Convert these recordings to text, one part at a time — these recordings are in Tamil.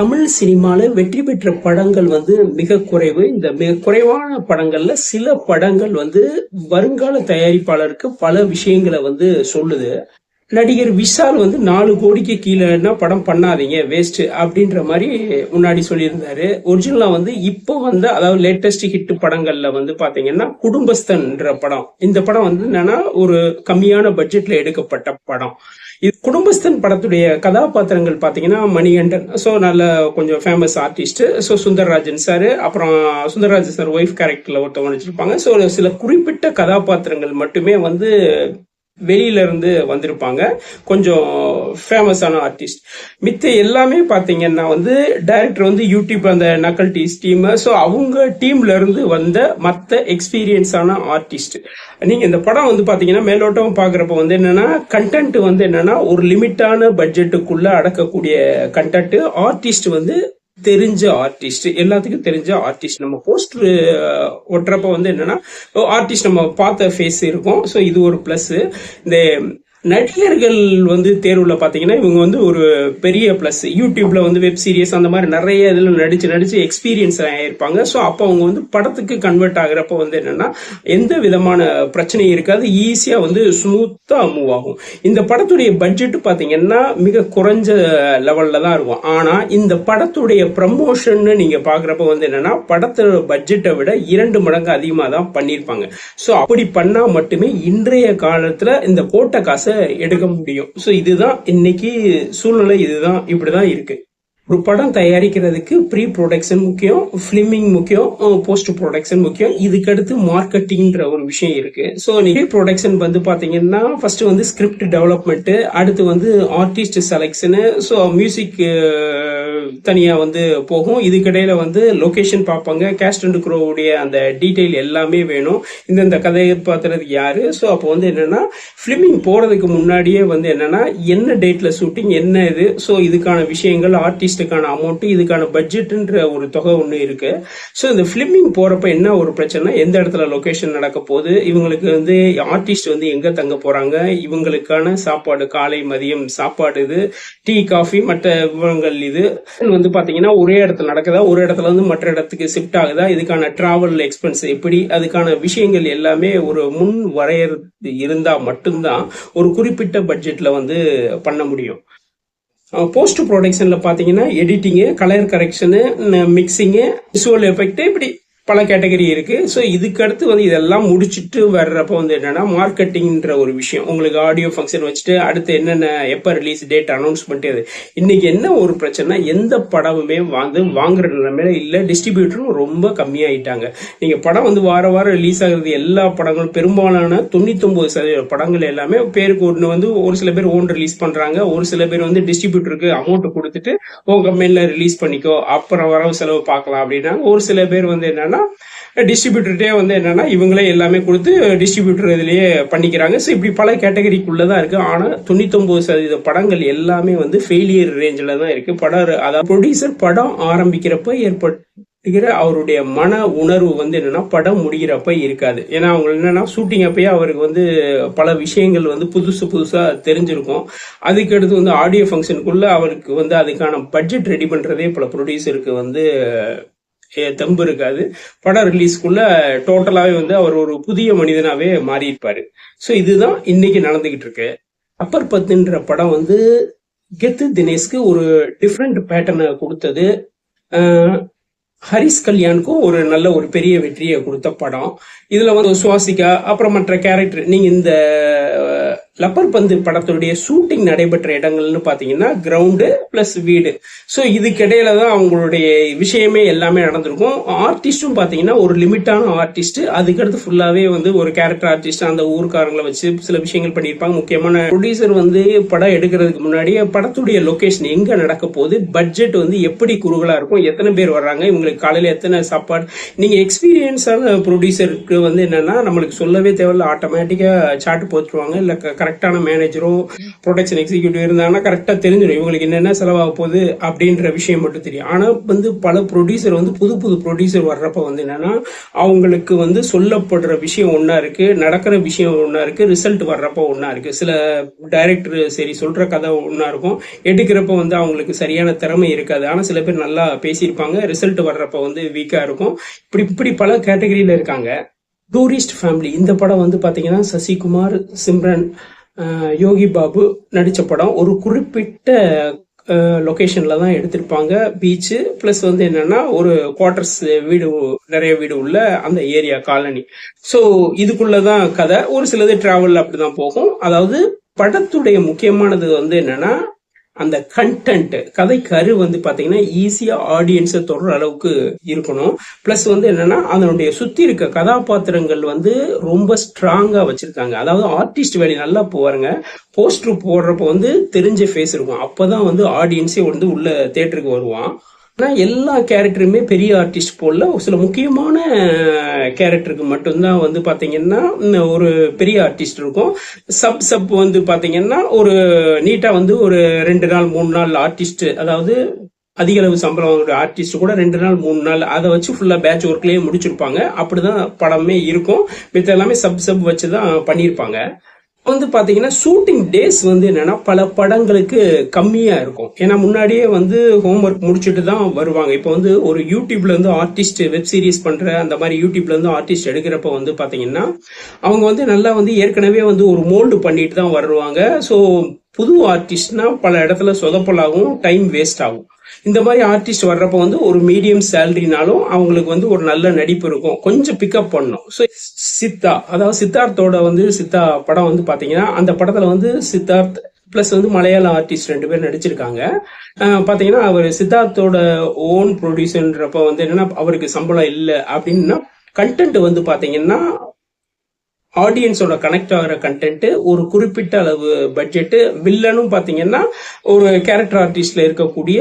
தமிழ் சினிமால வெற்றி பெற்ற படங்கள் வந்து மிக குறைவு. இந்த மிக குறைவான படங்கள்ல சில படங்கள் வந்து வருங்கால தயாரிப்பாளருக்கு பல விஷயங்களை வந்து சொல்லுது. நடிகர் விஷால் வந்து நாலு கோடிக்கு கீழேன்னா படம் பண்ணாதீங்க வேஸ்ட் அப்படின்ற மாதிரி முன்னாடி சொல்லியிருந்தாரு. ஒரிஜினலா வந்து இப்போ வந்து அதாவது லேட்டஸ்ட் ஹிட் படங்கள்ல வந்து பாத்தீங்கன்னா குடும்பஸ்தன்ன்ற படம். இந்த படம் வந்து என்னன்னா ஒரு கம்மியான பட்ஜெட்ல எடுக்கப்பட்ட படம். இது குடும்பஸ்தன் படத்துடைய கதாபாத்திரங்கள் பாத்தீங்கன்னா மணிகண்டன். ஸோ நல்ல கொஞ்சம் famous artist so Sundararajan sir அப்புறம் சுந்தரராஜன் சார் ஒய்ஃப் கேரக்டரில் ஒருத்தவங்க நடிச்சிருப்பாங்க. ஸோ சில குறிப்பிட்ட கதாபாத்திரங்கள் மட்டுமே வந்து வெளியிலேருந்து வந்திருப்பாங்க. கொஞ்சம் ஃபேமஸான ஆர்டிஸ்ட் மித்த எல்லாமே பார்த்தீங்கன்னா வந்து டைரக்டர் வந்து யூடியூப் அந்த நக்கல் டீஸ் டீம் ஸோ அவங்க டீம்லேருந்து வந்த மற்ற எக்ஸ்பீரியன்ஸான ஆர்டிஸ்ட் நீங்கள் இந்த படம் வந்து பார்த்தீங்கன்னா மேலோட்டம் பார்க்குறப்ப வந்து என்னென்னா கண்டென்ட் வந்து என்னென்னா ஒரு லிமிட்டான பட்ஜெட்டுக்குள்ளே அடக்கக்கூடிய கண்டென்ட் ஆர்டிஸ்ட் வந்து தெரிஞ்ச ஆர்டிஸ்ட் எல்லாத்துக்கும் தெரிஞ்ச ஆர்டிஸ்ட் நம்ம போஸ்டர் ஒட்டுறப்ப வந்து என்னன்னா ஆர்டிஸ்ட் நம்ம பார்த்த ஃபேஸ் இருக்கும். ஸோ இது ஒரு ப்ளஸ் இந்த நடிகர்கள் வந்து தேர்வில் பார்த்தீங்கன்னா இவங்க வந்து ஒரு பெரிய ப்ளஸ் யூடியூப்பில் வந்து வெப் சீரிஸ் அந்த மாதிரி நிறைய இதில் நடித்து நடித்து எக்ஸ்பீரியன்ஸ் ஆகியிருப்பாங்க ஸோ அப்போ அவங்க வந்து படத்துக்கு கன்வெர்ட் ஆகிறப்ப வந்து என்னென்னா எந்த விதமான பிரச்சனையும் இருக்காது. ஈஸியாக வந்து ஸ்மூத்தாக மூவ் ஆகும். இந்த படத்துடைய பட்ஜெட் பார்த்தீங்கன்னா மிக குறைஞ்ச லெவலில் தான் இருக்கும். ஆனால் இந்த படத்துடைய ப்ரமோஷன்னு நீங்கள் பார்க்குறப்ப வந்து என்னென்னா படத்தோட பட்ஜெட்டை விட இரண்டு மடங்கு அதிகமாக தான் பண்ணியிருப்பாங்க ஸோ அப்படி பண்ணால் மட்டுமே இன்றைய காலத்தில் இந்த போட்ட காசை எடுக்க முடியும். ஸோ இதுதான் இன்னைக்கு சூழ்நிலை இதுதான் இப்படிதான் இருக்கு. ஒரு படம் தயாரிக்கிறதுக்கு ப்ரீ ப்ரொடக்ஷன் முக்கியம் ஃபிலிமிங் முக்கியம் போஸ்ட் ப்ரொடக்ஷன் முக்கியம். இதுக்கடுத்து மார்க்கெட்டிங்ன்ற ஒரு விஷயம் இருக்கு. ஸோ ப்ரீ ப்ரொடக்ஷன் வந்து பார்த்தீங்கன்னா ஃபர்ஸ்ட் வந்து ஸ்கிரிப்ட் டெவலப்மெண்ட்டு அடுத்து வந்து ஆர்டிஸ்ட் செலெக்ஷனு ஸோ மியூசிக் தனியாக வந்து போகும். இதுக்கிடையில் வந்து லொக்கேஷன் பார்ப்பாங்க. கேஸ்ட் அண்ட் குரோவுடைய அந்த டீட்டெயில் எல்லாமே வேணும். இந்தந்த கதையை பார்த்துறதுக்கு யார்? ஸோ அப்போ வந்து என்னென்னா ஃபிலிமிங் போகிறதுக்கு முன்னாடியே வந்து என்னென்னா என்ன டேட்டில் ஷூட்டிங் என்ன இது? ஸோ இதுக்கான விஷயங்கள் ஆர்டிஸ்ட்டுக்கான அமௌண்ட்டு இதுக்கான பட்ஜெட்டுன்ற ஒரு தொகை ஒன்று இருக்குது ஸோ இந்த ஃபிலிமிங் போகிறப்ப என்ன ஒரு பிரச்சனை எந்த இடத்துல லொக்கேஷன் நடக்க போகுது? இவங்களுக்கு வந்து ஆர்டிஸ்ட் வந்து எங்கே தங்க போகிறாங்க இவங்களுக்கான சாப்பாடு காலை மதியம் சாப்பாடு இது டீ காஃபி மற்ற விவரங்கள் இது. வந்து பார்த்தீங்கன்னா ஒரே இடத்துல நடக்குதா? ஒரு இடத்துல இருந்து மற்ற இடத்துக்கு ஷிஃப்ட் ஆகுதா? இதுக்கான டிராவல் எக்ஸ்பென்ஸ் எப்படி? அதுக்கான விஷயங்கள் எல்லாமே ஒரு முன் வரையறது இருந்தால் மட்டும்தான் ஒரு குறிப்பிட்ட பட்ஜெட்டில் வந்து பண்ண முடியும். போஸ்ட் ப்ரொடக்ஷனில் பார்த்தீங்கன்னா editing colour correction mixing visual effect இப்படி பல கேட்டகரி இருக்குது ஸோ இதுக்கு அடுத்து வந்து இதெல்லாம் முடிச்சுட்டு வர்றப்ப வந்து என்னென்னா மார்க்கெட்டிங்கிற ஒரு விஷயம். உங்களுக்கு ஆடியோ ஃபங்க்ஷன் வச்சுட்டு அடுத்து என்னென்ன எப்போ ரிலீஸ் டேட் அனௌன்ஸ் இது இன்றைக்கி என்ன ஒரு பிரச்சனை எந்த படமுமே வந்து வாங்குற நிலைமையில இல்லை டிஸ்ட்ரிபியூட்டரும் ரொம்ப கம்மியாயிட்டாங்க. நீங்கள் படம் வந்து வார வாரம் ரிலீஸ் ஆகுறது எல்லா படங்களும் பெரும்பாலான தொண்ணூத்தொம்பது சதவீத படங்கள் எல்லாமே பேருக்கு ஒன்று வந்து ஒரு சில பேர் ஓன் ரிலீஸ் பண்ணுறாங்க ஒரு சில பேர் வந்து டிஸ்ட்ரிபியூட்டருக்கு அமௌண்ட் கொடுத்துட்டு உங்கள் கம்பெனியில் ரிலீஸ் பண்ணிக்கோ அப்புறம் வரவு செலவு பார்க்கலாம் அப்படின்னா ஒரு சில பேர் வந்து என்னென்னா டிஸ்ட்ரிபியூட்டர்கிட்டே வந்து என்னென்னா இவங்களே எல்லாமே கொடுத்து டிஸ்ட்ரிபியூட்டர் இதுலேயே பண்ணிக்கிறாங்க. ஸோ இப்படி பல கேட்டகரிக்குள்ளே தான் இருக்குது ஆனால் தொண்ணூத்தொம்பது சதவீத படங்கள் எல்லாமே வந்து ஃபெயிலியர் ரேஞ்சில் தான் இருக்குது படம் அதாவது ப்ரொடியூசர் படம் ஆரம்பிக்கிறப்ப ஏற்படுகிற அவருடைய மன உணர்வு வந்து என்னன்னா படம் முடிகிறப்ப இருக்காது. ஏன்னா அவங்க என்னன்னா ஷூட்டிங் அப்பயே அவருக்கு வந்து பல விஷயங்கள் வந்து புதுசு புதுசாக தெரிஞ்சிருக்கும். அதுக்கடுத்து வந்து ஆடியோ ஃபங்க்ஷனுக்குள்ள அவருக்கு வந்து அதுக்கான பட்ஜெட் ரெடி பண்ணுறதே பல ப்ரொடியூசருக்கு வந்து தெம்பு இருக்காது. படம் ரிலீஸ்க்குள்ள டோட்டலாகவே வந்து அவர் ஒரு புதிய மனிதனாகவே மாறியிருப்பார். ஸோ இதுதான் இன்னைக்கு நடந்துகிட்டு இருக்கு அப்பர் பத்துன்ற படம் வந்து கெத்து தினேஷ்க்கு ஒரு டிஃப்ரெண்ட் பேட்டர்னை கொடுத்தது. ஹரிஸ் கல்யாணுக்கும் ஒரு நல்ல ஒரு பெரிய வெற்றியை கொடுத்த படம். இதில் வந்து சுவாசிகா அப்புறம் மற்ற கேரக்டர் நீங்கள் இந்த லப்பர் பந்து படத்துடைய ஷூட்டிங் நடைபெற்ற இடங்கள்னு பார்த்தீங்கன்னா கிரவுண்டு ப்ளஸ் வீடு. ஸோ இதுக்கிடையில தான் அவங்களுடைய விஷயமே எல்லாமே நடந்திருக்கும். ஆர்டிஸ்ட்டும் பார்த்தீங்கன்னா ஒரு லிமிட்டான ஆர்டிஸ்ட் அதுக்கடுத்து ஃபுல்லாகவே வந்து ஒரு கேரக்டர் ஆர்டிஸ்ட் அந்த ஊருக்காரங்களை வச்சு சில விஷயங்கள் பண்ணியிருப்பாங்க. முக்கியமான ப்ரொடியூசர் வந்து படம் எடுக்கிறதுக்கு முன்னாடியே படத்துடைய லொக்கேஷன் எங்கே நடக்க போகுது பட்ஜெட் வந்து எப்படி குறுகலாக இருக்கும் எத்தனை பேர் வர்றாங்க இவங்களுக்கு காலையில் எத்தனை சாப்பாடு? நீங்கள் எக்ஸ்பீரியன்ஸான ப்ரொடியூசருக்கு வந்து என்னென்னா நம்மளுக்கு சொல்லவே தேவையில்ல. ஆட்டோமேட்டிக்காக சார்ட் போட்டுருவாங்க. இல்லை கரெக்டான மேனேஜரோ ப்ரொடக்ஷன் எக்ஸிக்யூட்டிவ் இருந்தாங்கன்னா கரெக்டாக தெரிஞ்சிடும். இவங்களுக்கு என்னென்ன செலவாக போகுது அப்படின்ற விஷயம் மட்டும் தெரியும். ஆனால் வந்து பல ப்ரொடியூசர் வந்து புது புது ப்ரொடியூசர் வர்றப்ப வந்து என்னென்னா அவங்களுக்கு வந்து சொல்லப்படுற விஷயம் ஒன்றா இருக்கு நடக்கிற விஷயம் ஒன்றா இருக்கு ரிசல்ட் வர்றப்ப ஒன்றா இருக்கு. சில டைரக்டர் சரி சொல்கிற கதை ஒன்றா இருக்கும். எடுக்கிறப்ப வந்து அவங்களுக்கு சரியான திறமை இருக்காது. ஆனால் சில பேர் நல்லா பேசியிருப்பாங்க ரிசல்ட் ஆடுறப்ப வந்து வீக்காக இருக்கும். இப்படி இப்படி பல கேட்டகரியில் இருக்காங்க. டூரிஸ்ட் ஃபேமிலி இந்த படம் வந்து பாத்தீங்கன்னா சசிகுமார் சிம்ரன் யோகி பாபு நடித்த படம். ஒரு குறிப்பிட்ட லொகேஷன்ல தான் எடுத்திருப்பாங்க. பீச்சு ப்ளஸ் வந்து என்னன்னா ஒரு குவார்டர்ஸ் வீடு நிறைய வீடு உள்ள அந்த ஏரியா காலனி ஸோ இதுக்குள்ளதான் கதை. ஒரு சிலது டிராவல் அப்படிதான் போகும். அதாவது படத்துடைய முக்கியமானது வந்து என்னன்னா அந்த கண்டென்ட் கதை கரு வந்து பாத்தீங்கன்னா ஈஸியா ஆடியன்ஸை தொடர அளவுக்கு இருக்கணும். பிளஸ் வந்து என்னன்னா அதனுடைய சுத்தி இருக்க கதாபாத்திரங்கள் வந்து ரொம்ப ஸ்ட்ராங்கா வச்சிருக்காங்க. அதாவது ஆர்டிஸ்ட் வேலை நல்லா போவாருங்க. போஸ்டர் போடுறப்ப வந்து தெரிஞ்ச ஃபேஸ் இருக்கும். அப்பதான் வந்து ஆடியன்ஸே வந்து உள்ள தேட்டருக்கு வருவான். ஆனால் எல்லா கேரக்டருமே பெரிய ஆர்டிஸ்ட் போல ஒரு சில முக்கியமான கேரக்டருக்கு மட்டும்தான் வந்து பார்த்தீங்கன்னா ஒரு பெரிய ஆர்டிஸ்ட் இருக்கும். சப் சப் வந்து பார்த்தீங்கன்னா ஒரு நீட்டாக வந்து ஒரு ரெண்டு நாள் மூணு நாள் ஆர்டிஸ்ட் அதாவது அதிக அளவு சம்பளம் ஆர்டிஸ்ட் கூட ரெண்டு நாள் மூணு நாள் அதை வச்சு ஃபுல்லாக பேட்ச் ஒர்க்லேயே முடிச்சிருப்பாங்க. அப்படிதான் படமே இருக்கும். மித்த எல்லாமே சப் சப் வச்சு தான் பண்ணியிருப்பாங்க வந்து பார்த்தீங்கன்னா ஷூட்டிங் டேஸ் வந்து என்னென்னா பல படங்களுக்கு கம்மியாக இருக்கும். ஏன்னா முன்னாடியே வந்து ஹோம்ஒர்க் முடிச்சுட்டு தான் வருவாங்க. இப்போ வந்து ஒரு யூடியூப்லேருந்து ஆர்டிஸ்ட் வெப் சீரிஸ் பண்ணுற அந்த மாதிரி யூடியூப்லேருந்து ஆர்டிஸ்ட் எடுக்கிறப்ப வந்து பார்த்தீங்கன்னா அவங்க வந்து நல்லா வந்து ஏற்கனவே வந்து ஒரு மோல்டு பண்ணிட்டு தான் வருவாங்க. ஸோ புது ஆர்டிஸ்ட்னா பல இடத்துல சொதப்பலாகும் டைம் வேஸ்ட் ஆகும். இந்த மாதிரி ஆர்டிஸ்ட் வர்றப்போ வந்து ஒரு மீடியம் சேலரினாலும் அவங்களுக்கு வந்து ஒரு நல்ல நடிப்பு இருக்கும். கொஞ்சம் பிக்கப் பண்ணும். ஸோ சித்தா அதாவது சித்தார்த்தோட வந்து சித்தா படம் வந்து பார்த்தீங்கன்னா அந்த படத்தில் வந்து சித்தார்த் ப்ளஸ் வந்து மலையாள ஆர்டிஸ்ட் ரெண்டு பேர் நடிச்சிருக்காங்க. பார்த்தீங்கன்னா அவர் சித்தார்த்தோட ஓன் ப்ரொடியூசர்ன்றப்ப வந்து என்னன்னா அவருக்கு சம்பளம் இல்லை அப்படின்னா கண்டென்ட் வந்து பார்த்தீங்கன்னா ஆடியன்ஸோட கனெக்ட் ஆகிற கண்டென்ட் ஒரு குறிப்பிட்ட அளவு பட்ஜெட்டு வில்லனும் பார்த்தீங்கன்னா ஒரு கேரக்டர் ஆர்டிஸ்ட்ல இருக்கக்கூடிய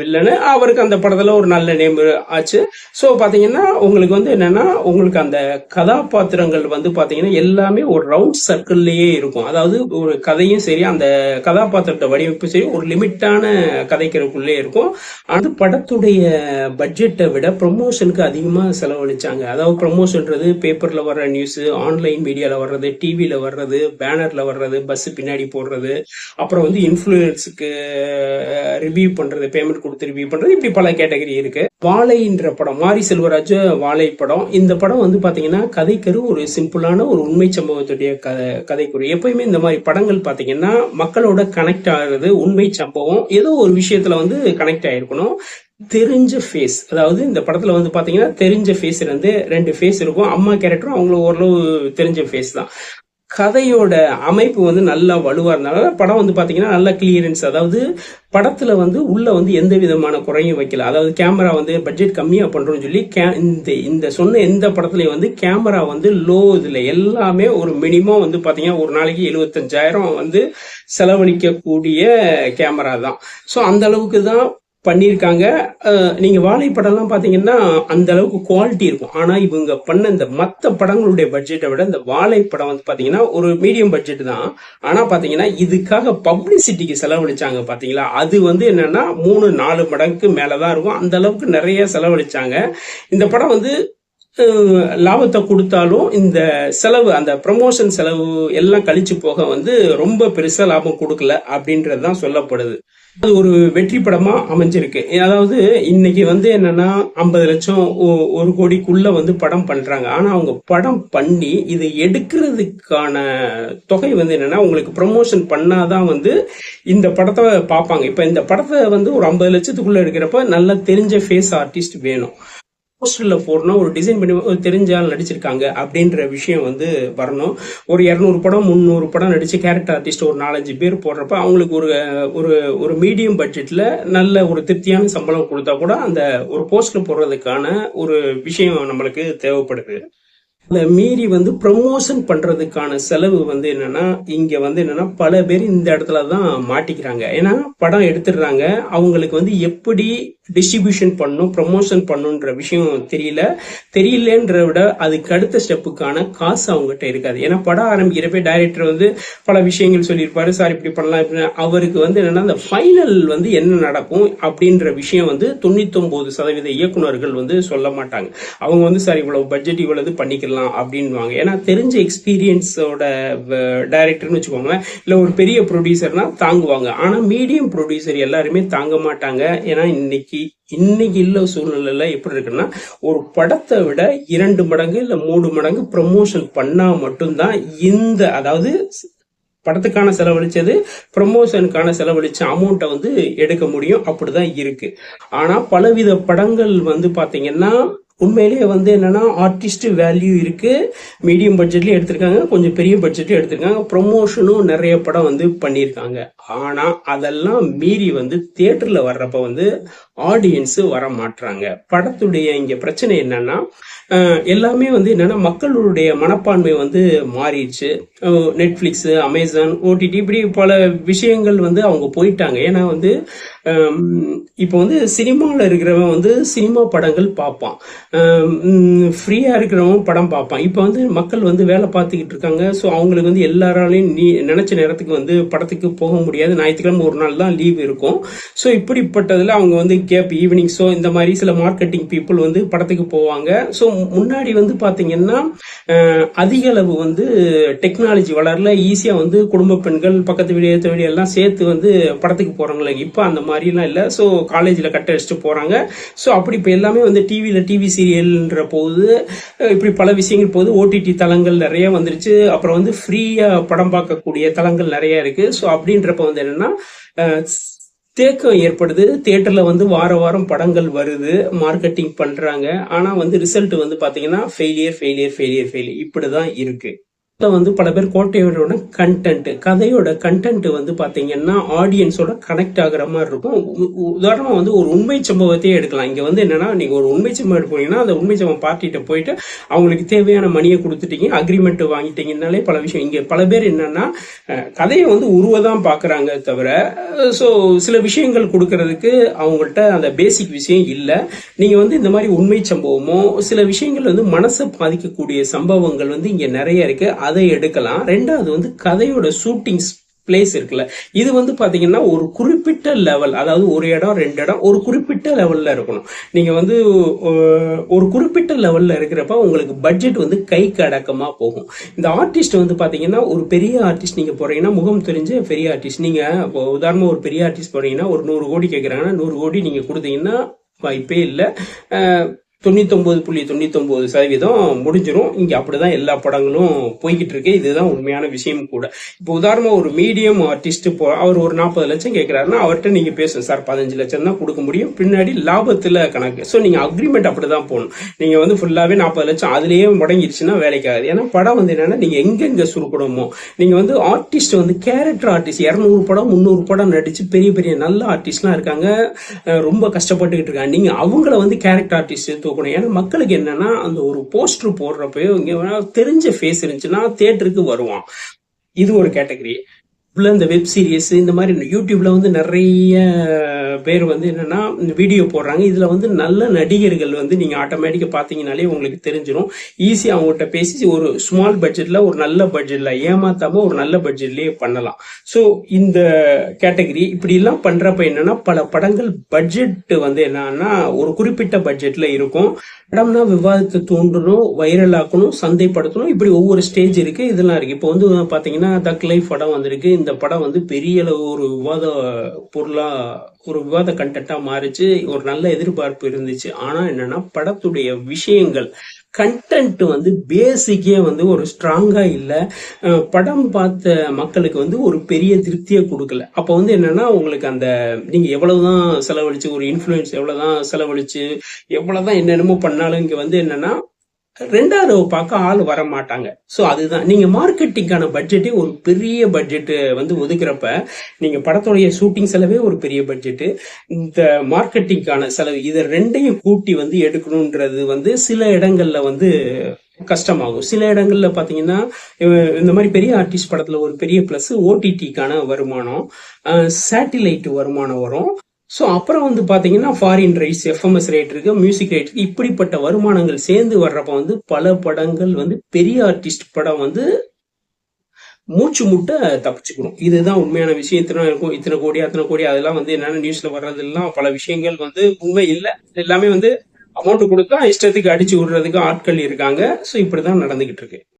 வில்லனு அவருக்கு அந்த படத்துல ஒரு நல்ல நேம் ஆச்சு. ஸோ பார்த்தீங்கன்னா உங்களுக்கு வந்து என்னன்னா உங்களுக்கு அந்த கதாபாத்திரங்கள் வந்து பார்த்தீங்கன்னா எல்லாமே ஒரு ரவுண்ட் சர்க்கிள்லேயே இருக்கும். அதாவது ஒரு கதையும் சரி அந்த கதாபாத்திரத்தை வடிவமைப்பும் சரி ஒரு லிமிட்டான கதைக்கிறதுக்குள்ளே இருக்கும். அது படத்துடைய பட்ஜெட்டை விட ப்ரொமோஷனுக்கு அதிகமாக செலவழிச்சாங்க. அதாவது ப்ரொமோஷன்றது பேப்பரில் வர நியூஸ் ஆன்லைன் மீடியாவில் வர்றது டிவியில் வர்றது பேனரில் வர்றது பஸ் பின்னாடி போடுறது அப்புறம் வந்து இன்ஃப்ளூயன்ஸுக்கு ரிவ்யூ பண்ணுறது பேமெண்ட் கொடுத்து ரிவ்யூ பண்ணுறது இப்படி பல கேட்டகரி இருக்குது வாழைன்ற படம் மாரி செல்வராஜ் வாழை படம் இந்த படம் வந்து பார்த்தீங்கன்னா கதைக்கரு ஒரு சிம்பிளான ஒரு உண்மை சம்பவத்துடைய கதை கதைக்குரு எப்பயுமே இந்த மாதிரி படங்கள் பார்த்தீங்கன்னா மக்களோட கனெக்ட் ஆகிறது உண்மை சம்பவம் ஏதோ ஒரு விஷயத்தில் வந்து கனெக்ட் ஆகிருக்கணும் தெரிஞ்ச ஃபேஸ் அதாவது இந்த படத்துல வந்து பாத்தீங்கன்னா தெரிஞ்ச ஃபேஸ் இருந்து ரெண்டு ஃபேஸ் இருக்கும். அம்மா கேரக்டரும் அவங்களுக்கு ஓரளவு தெரிஞ்ச ஃபேஸ் தான். கதையோட அமைப்பு வந்து நல்லா வலுவா இருந்தனால படம் வந்து பாத்தீங்கன்னா நல்ல கிளியரன்ஸ் அதாவது படத்துல வந்து உள்ள வந்து எந்த விதமான குறையும் வைக்கல. அதாவது கேமரா வந்து பட்ஜெட் கம்மியா பண்றோம்னு சொல்லி கே- இந்த இந்த சொன்ன எந்த படத்துலயும் வந்து கேமரா வந்து லோ இதுல. எல்லாமே ஒரு மினிமம் வந்து பாத்தீங்கன்னா ஒரு நாளைக்கு எழுபத்தஞ்சாயிரம் வந்து செலவழிக்கக்கூடிய கேமரா தான். ஸோ அந்த அளவுக்கு தான் பண்ணியிருக்காங்க. நீங்கள் வாழைப்படம்லாம் பார்த்தீங்கன்னா அந்த அளவுக்கு குவாலிட்டி இருக்கும். ஆனால் இவங்க பண்ண இந்த மற்ற படங்களுடைய பட்ஜெட்டை விட இந்த வாழைப்படம் வந்து பார்த்தீங்கன்னா ஒரு மீடியம் பட்ஜெட் தான். ஆனால் பார்த்தீங்கன்னா இதுக்காக பப்ளிசிட்டிக்கு செலவழிச்சாங்க பார்த்தீங்களா? அது வந்து என்னன்னா மூணு நாலு மடங்குக்கு மேலதான் இருக்கும். அந்த அளவுக்கு நிறைய செலவழிச்சாங்க. இந்த படம் வந்து லாபத்தை கொடுத்தாலும் இந்த செலவு அந்த ப்ரமோஷன் செலவு எல்லாம் கழிச்சு போக வந்து ரொம்ப பெருசாக லாபம் கொடுக்கல அப்படின்றது தான் சொல்லப்படுது. அது ஒரு வெற்றி படமா அமைஞ்சிருக்கு. அதாவது இன்னைக்கு வந்து என்னன்னா ஐம்பது லட்சம் ஒரு கோடிக்குள்ள வந்து படம் பண்றாங்க. ஆனா அவங்க படம் பண்ணி இதை எடுக்கிறதுக்கான தொகை வந்து என்னன்னா உங்களுக்கு ப்ரமோஷன் பண்ணாதான் வந்து இந்த படத்தை பார்ப்பாங்க. இப்ப இந்த படத்தை வந்து ஒரு ஐம்பது லட்சத்துக்குள்ள எடுக்கிறப்ப நல்லா தெரிஞ்ச ஃபேஸ் ஆர்டிஸ்ட் வேணும். போஸ்டரில் போடணும் ஒரு டிசைன் பண்ணி ஒரு தெரிஞ்ச ஆள் நடிச்சிருக்காங்க அப்படின்ற விஷயம் வந்து வரணும். ஒரு இரநூறு படம் முந்நூறு படம் நடித்து கேரக்டர் ஆர்டிஸ்ட் ஒரு நாலஞ்சு பேர் போடுறப்ப அவங்களுக்கு ஒரு ஒரு ஒரு மீடியம் பட்ஜெட்டில் நல்ல ஒரு திருப்தியான சம்பளம் கொடுத்தா கூட அந்த ஒரு போஸ்டர் போடுறதுக்கான ஒரு விஷயம் நம்மளுக்கு தேவைப்படுது. அதை மீறி வந்து ப்ரமோஷன் பண்ணுறதுக்கான செலவு வந்து என்னென்னா இங்கே வந்து என்னென்னா பல பேர் இந்த இடத்துல தான் மாட்டிக்கிறாங்க. ஏன்னா படம் எடுத்துடுறாங்க. அவங்களுக்கு வந்து எப்படி டிஸ்ட்ரிபியூஷன் பண்ணும் ப்ரமோஷன் பண்ணுன்ற விஷயம் தெரியல. தெரியலன்ற விட அதுக்கு அடுத்த ஸ்டெப்புக்கான காசு அவங்ககிட்ட இருக்காது. ஏன்னா படம் ஆரம்பிக்கிறப்ப டைரக்டர் வந்து பல விஷயங்கள் சொல்லியிருப்பாரு. சார் இப்படி பண்ணலாம் இப்படி அவருக்கு வந்து என்னன்னா அந்த ஃபைனல் வந்து என்ன நடக்கும்? அப்படின்ற விஷயம் வந்து தொண்ணூத்தொம்பது சதவீத இயக்குனர்கள் வந்து சொல்ல மாட்டாங்க. அவங்க வந்து சார் இவ்வளவு பட்ஜெட் இவ்வளவு பண்ணிக்கலாம் அப்படின்வாங்க ஏன்னா தெரிஞ்ச எக்ஸ்பீரியன்ஸோட டைரக்டர்னு வச்சுக்கோங்களேன் இல்லை ஒரு பெரிய ப்ரொடியூசர்னா தாங்குவாங்க. ஆனால் மீடியம் ப்ரொடியூசர் எல்லாருமே தாங்க மாட்டாங்க. ஏன்னா இன்னைக்கு இன்னைக்கு இல்லை சூழ்நிலையில எப்படி இருக்குன்னா ஒரு படத்தை விட இரண்டு மடங்கு இல்ல மூணு மடங்கு ப்ரமோஷன் பண்ணா மட்டும்தான் இந்த அதாவது படத்துக்கான செலவழிச்சது ப்ரமோஷனுக்கான செலவழிச்ச அமௌண்ட்டை வந்து எடுக்க முடியும். அப்படிதான் இருக்கு. ஆனா பலவித படங்கள் வந்து பாத்தீங்கன்னா உண்மையிலேயே வந்து என்னென்னா ஆர்டிஸ்ட் வேல்யூ இருக்குது மீடியம் பட்ஜெட்லேயும் எடுத்திருக்காங்க. கொஞ்சம் பெரிய பட்ஜெட்லையும் எடுத்திருக்காங்க. ப்ரொமோஷனும் நிறைய படம் வந்து பண்ணியிருக்காங்க. ஆனால் அதெல்லாம் மீறி வந்து தேட்டரில் வர்றப்ப வந்து ஆடியன்ஸு வர மாட்றாங்க படத்துடைய இங்கே பிரச்சனை என்னன்னா எல்லாமே வந்து என்னன்னா மக்களுடைய மனப்பான்மை வந்து மாறிடுச்சு. நெட்ஃப்ளிக்ஸு அமேசான் ஓடிடி இப்படி பல விஷயங்கள் வந்து அவங்க போயிட்டாங்க. ஏன்னா வந்து இப்போ வந்து சினிமாவில் இருக்கிறவன் வந்து சினிமா படங்கள் பார்ப்பான். ஃப்ரீயாக இருக்கிறவன் படம் பார்ப்பான். இப்போ வந்து மக்கள் வந்து வேலை பார்த்துக்கிட்டு இருக்காங்க. ஸோ அவங்களுக்கு வந்து எல்லாராலையும் நீ நினச்ச நேரத்துக்கு வந்து படத்துக்கு போக முடியாது. ஞாயிற்றுக்கிழமை ஒரு நாள் தான் லீவ் இருக்கும். ஸோ இப்படிப்பட்டதில் அவங்க வந்து கேப் ஈவினிங் ஷோ இந்த மாதிரி சில மார்க்கெட்டிங் பீப்புள் வந்து படத்துக்கு போவாங்க. ஸோ முன்னாடி வந்து பார்த்தீங்கன்னா அதிக அளவு வந்து டெக்னாலஜி வளரல. ஈஸியாக வந்து குடும்ப பெண்கள் பக்கத்து வீடு ஏற்ற வீடு எல்லாம் சேர்த்து வந்து படத்துக்கு போகிறாங்களே இப்போ அந்த மாதிரிலாம் இல்லை. ஸோ காலேஜில் கட்ட அடிச்சுட்டு போகிறாங்க ஸோ அப்படி இப்போ எல்லாமே வந்து டிவியில் டிவி சீரியல்ன்ற போது இப்படி பல விஷயங்கள் போது ஓடிடி தளங்கள் நிறைய வந்துருச்சு. அப்புறம் வந்து ஃப்ரீயாக படம் பார்க்கக்கூடிய தளங்கள் நிறைய இருக்கு. ஸோ அப்படின்றப்ப வந்து என்னன்னா தேக்கம் ஏற்படுது. தேட்டரில் வந்து வார வாரம் படங்கள் வருது. மார்க்கெட்டிங் பண்ணுறாங்க ஆனால் வந்து ரிசல்ட் வந்து பார்த்தீங்கன்னா ஃபெயிலியர் ஃபெயிலியர் ஃபெயிலியர் ஃபெயிலியர் இப்படி தான் இருக்குது வந்து பல பேர் கோட்டையோட கண்டென்ட் கதையோட கண்டென்ட் வந்து பார்த்தீங்கன்னா ஆடியன்ஸோட கனெக்ட் ஆகிற மாதிரி இருக்கும். உ- வந்து ஒரு உண்மை சம்பவத்தையே எடுக்கலாம். இங்கே வந்து என்னன்னா நீங்கள் ஒரு உண்மை சம்பவம் எடுப்பீங்கன்னா அந்த உண்மை சம்பவம் பார்ட்டிகிட்ட போயிட்டு அவங்களுக்கு தேவையான மணியை கொடுத்துட்டீங்க அக்ரிமெண்ட் வாங்கிட்டீங்கனாலே பல விஷயம். இங்கே பல பேர் என்னன்னா கதையை வந்து உருவதான் பார்க்குறாங்க தவிர ஸோ சில விஷயங்கள் கொடுக்கறதுக்கு அவங்கள்ட்ட அந்த பேசிக் விஷயம் இல்லை. நீங்கள் வந்து இந்த மாதிரி உண்மை சம்பவமோ சில விஷயங்கள் வந்து மனசை பாதிக்கக்கூடிய சம்பவங்கள் வந்து இங்கே நிறைய இருக்குது அதை எடுக்கலாம். ரெண்டாவது வந்து கதையோட ஷூட்டிங் பிளேஸ் இருக்குல்ல. இது வந்து பார்த்தீங்கன்னா ஒரு குறிப்பிட்ட லெவல் அதாவது ஒரு இடம் ரெண்டு இடம் ஒரு குறிப்பிட்ட லெவலில் இருக்கணும். நீங்கள் வந்து ஒரு குறிப்பிட்ட லெவலில் இருக்கிறப்ப உங்களுக்கு பட்ஜெட் வந்து கைக்கு அடக்கமாக போகும். இந்த ஆர்டிஸ்ட் வந்து பார்த்தீங்கன்னா ஒரு பெரிய ஆர்டிஸ்ட் நீங்கள் போகிறீங்கன்னா முகம் தெரிஞ்ச பெரிய ஆர்டிஸ்ட் நீங்கள் இப்போ உதாரணமாக ஒரு பெரிய ஆர்டிஸ்ட் போகிறீங்கன்னா ஒரு நூறு கோடி கேட்குறாங்கன்னா நூறு கோடி நீங்கள் கொடுத்தீங்கன்னா வாய்ப்பே இல்லை. தொண்ணூத்தொம்பது புள்ளி தொண்ணூத்தொம்பது சதவீதம் முடிஞ்சிடும் இங்க அப்படிதான் எல்லா படங்களும் போய்கிட்டு இருக்கு இதுதான் உண்மையான விஷயம் கூட. இப்போ உதாரணமா ஒரு மீடியம் ஆர்டிஸ்ட் போ அவர் ஒரு நாற்பது லட்சம் கேட்கிறாருன்னா அவர்கிட்ட நீங்க பேசுங்க. சார் பதினஞ்சு லட்சம் தான் கொடுக்க முடியும். பின்னாடி லாபத்துல கணக்கு. ஸோ நீங்க அக்ரிமெண்ட் அப்படிதான் போகணும் நீங்க வந்து ஃபுல்லாவே நாற்பது லட்சம் அதுலயே முடங்கிருச்சுன்னா வேலைக்காகாது ஏன்னா படம் வந்து என்னன்னா நீங்க எங்கெங்க சுருக்கணுமோ நீங்க வந்து ஆர்டிஸ்ட் வந்து கேரக்டர் ஆர்டிஸ்ட் இரநூறு படம் முந்நூறு படம் நடிச்சு பெரிய பெரிய நல்ல ஆர்டிஸ்ட்லாம் இருக்காங்க. ரொம்ப கஷ்டப்பட்டுக்கிட்டு இருக்காங்க. நீங்க அவங்கள வந்து கேரக்டர் ஆர்டிஸ்ட் தூக்கணும் ஏன்னா மக்களுக்கு என்னன்னா அந்த ஒரு போஸ்டர் போடுறப்போ இங்கே தெரிஞ்ச ஃபேஸ் இருந்துச்சுன்னா தேட்டருக்கு வருவான். இது ஒரு கேட்டகரி உள்ள இந்த வெப் சீரிஸ் இந்த மாதிரி இந்த யூடியூப்ல வந்து நிறைய பேர் வந்து என்னன்னா இந்த வீடியோ போடுறாங்க. இதுல வந்து நல்ல நடிகர்கள் வந்து நீங்க ஆட்டோமேட்டிக்கா பாத்தீங்கனாலே உங்களுக்கு தெரிஞ்சிடும் ஈஸியா அவங்ககிட்ட பேசி ஒரு ஸ்மால் பட்ஜெட்ல ஒரு நல்ல பட்ஜெட்ல ஏமாத்தாம ஒரு நல்ல பட்ஜெட்லயே பண்ணலாம். ஸோ இந்த கேட்டகரி இப்படி எல்லாம் பண்றப்ப என்னன்னா பல படங்கள் பட்ஜெட் வந்து என்னன்னா ஒரு குறிப்பிட்ட பட்ஜெட்ல இருக்கும். படம்னா விவாதத்தை தூண்டணும் வைரல் ஆக்கணும் சந்தைப்படுத்தணும். இப்படி ஒவ்வொரு ஸ்டேஜ் இருக்கு இதெல்லாம் இருக்கு. இப்போ வந்து பாத்தீங்கன்னா தக் லைஃப் படம் வந்திருக்கு. இந்த படம் வந்து பெரிய அளவு ஒரு விவாத பொருளா ஒரு விவாத கண்டென்ட்டா மாறிச்சு. ஒரு நல்ல எதிர்பார்ப்பு இருந்துச்சு. ஆனா என்னன்னா படத்துடைய விஷயங்கள் கண்டென்ட் வந்து பேசிக்கே வந்து ஒரு ஸ்ட்ராங்காக இல்லை. படம் பார்த்த மக்களுக்கு வந்து ஒரு பெரிய திருப்தியை கொடுக்கல. அப்போ வந்து என்னன்னா உங்களுக்கு அந்த நீங்க எவ்வளவுதான் செலவழிச்சு ஒரு இன்ஃப்ளூயன்ஸ் எவ்வளவுதான் செலவழிச்சு எவ்வளவுதான் என்னென்னமோ பண்ணாலும் இங்கே வந்து என்னன்னா ரெண்டாவது பார்க்க ஆள் வர மாட்டாங்க ஸோ அதுதான். நீங்கள் மார்க்கெட்டிங்கான பட்ஜெட்டே ஒரு பெரிய பட்ஜெட்டு வந்து ஒதுக்குறப்ப நீங்கள் படத்துடைய ஷூட்டிங் செலவே ஒரு பெரிய பட்ஜெட்டு இந்த மார்க்கெட்டிங்கான செலவு இதை ரெண்டையும் கூட்டி வந்து எடுக்கணுன்றது வந்து சில இடங்களில் வந்து கஷ்டமாகும். சில இடங்கள்ல பாத்தீங்கன்னா இந்த மாதிரி பெரிய ஆர்டிஸ்ட் படத்துல ஒரு பெரிய பிளஸ் ஓடிடிக்கான வருமானம் சேட்டிலைட் வருமானம் வரும். ஸோ அப்புறம் வந்து பாத்தீங்கன்னா foreign rights F M S rate இருக்கு மியூசிக் ரேட் இருக்கு. இப்படிப்பட்ட வருமானங்கள் சேர்ந்து வர்றப்ப வந்து பல படங்கள் வந்து பெரிய ஆர்டிஸ்ட் படம் வந்து மூச்சு முட்டை தப்பிச்சுக்கணும். இதுதான் உண்மையான விஷயம். இத்தனை இருக்கும் இத்தனை கோடி அத்தனை கோடி அதெல்லாம் வந்து என்னென்ன நியூஸ்ல வர்றதெல்லாம் பல விஷயங்கள் வந்து உண்மை இல்லை. எல்லாமே வந்து அமௌண்ட் கொடுத்தா இஷ்டத்துக்கு அடிச்சு விடுறதுக்கு ஆட்கள் இருக்காங்க. ஸோ இப்படிதான் நடந்துகிட்டு இருக்கு.